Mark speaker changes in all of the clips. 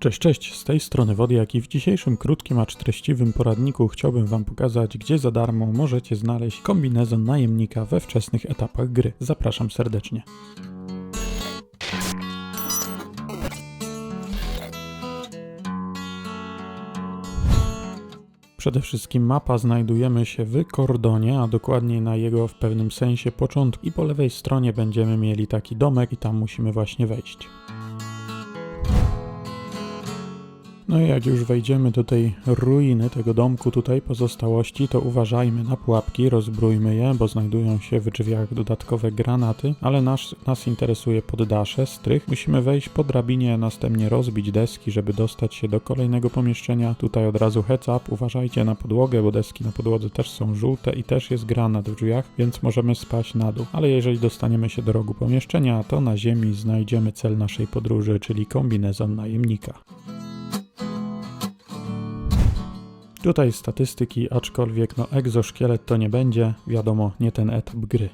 Speaker 1: Cześć, cześć, z tej strony Wodiak i w dzisiejszym krótkim, acz treściwym poradniku chciałbym Wam pokazać, gdzie za darmo możecie znaleźć kombinezon najemnika we wczesnych etapach gry. Zapraszam serdecznie. Przede wszystkim mapa znajdujemy się w kordonie, a dokładniej na jego w pewnym sensie początku i po lewej stronie będziemy mieli taki domek i tam musimy właśnie wejść. No i jak już wejdziemy do tej ruiny, tego domku tutaj, pozostałości, to uważajmy na pułapki, rozbrójmy je, bo znajdują się w drzwiach dodatkowe granaty, ale nas, nas interesuje poddasze, strych. Musimy wejść po drabinie, następnie rozbić deski, żeby dostać się do kolejnego pomieszczenia. Tutaj od razu heads up, uważajcie na podłogę, bo deski na podłodze też są żółte i też jest granat w drzwiach, więc możemy spaść na dół. Ale jeżeli dostaniemy się do rogu pomieszczenia, to na ziemi znajdziemy cel naszej podróży, czyli kombinezon najemnika. Tutaj statystyki, aczkolwiek no egzoszkielet to nie będzie, wiadomo, nie ten etap gry.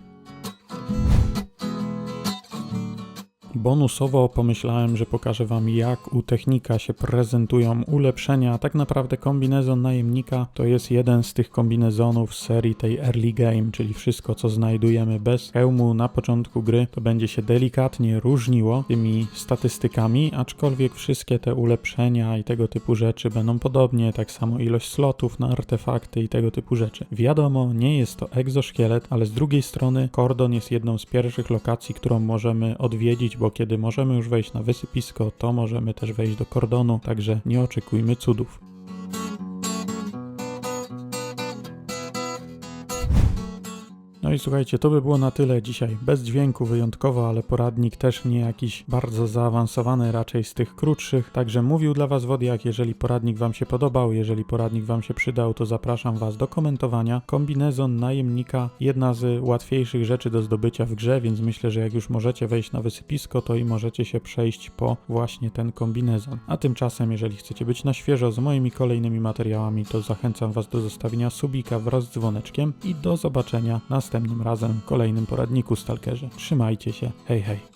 Speaker 1: Bonusowo pomyślałem, że pokażę Wam jak u technika się prezentują ulepszenia. Tak naprawdę kombinezon najemnika to jest jeden z tych kombinezonów z serii tej early game, czyli wszystko co znajdujemy bez hełmu na początku gry to będzie się delikatnie różniło tymi statystykami, aczkolwiek wszystkie te ulepszenia i tego typu rzeczy będą podobnie, tak samo ilość slotów na artefakty i tego typu rzeczy. Wiadomo, nie jest to egzoszkielet, ale z drugiej strony kordon jest jedną z pierwszych lokacji, którą możemy odwiedzić, bo kiedy możemy już wejść na wysypisko, to możemy też wejść do kordonu, także nie oczekujmy cudów. No i słuchajcie, to by było na tyle dzisiaj. Bez dźwięku wyjątkowo, ale poradnik też nie jakiś bardzo zaawansowany, raczej z tych krótszych. Także mówił dla Was Wodiak, jeżeli poradnik Wam się podobał, jeżeli poradnik Wam się przydał, to zapraszam Was do komentowania. Kombinezon najemnika, jedna z łatwiejszych rzeczy do zdobycia w grze, więc myślę, że jak już możecie wejść na wysypisko, to i możecie się przejść po właśnie ten kombinezon. A tymczasem, jeżeli chcecie być na świeżo z moimi kolejnymi materiałami, to zachęcam Was do zostawienia subika wraz z dzwoneczkiem i do zobaczenia następnym razem w kolejnym poradniku Stalkerze. Trzymajcie się, hej hej.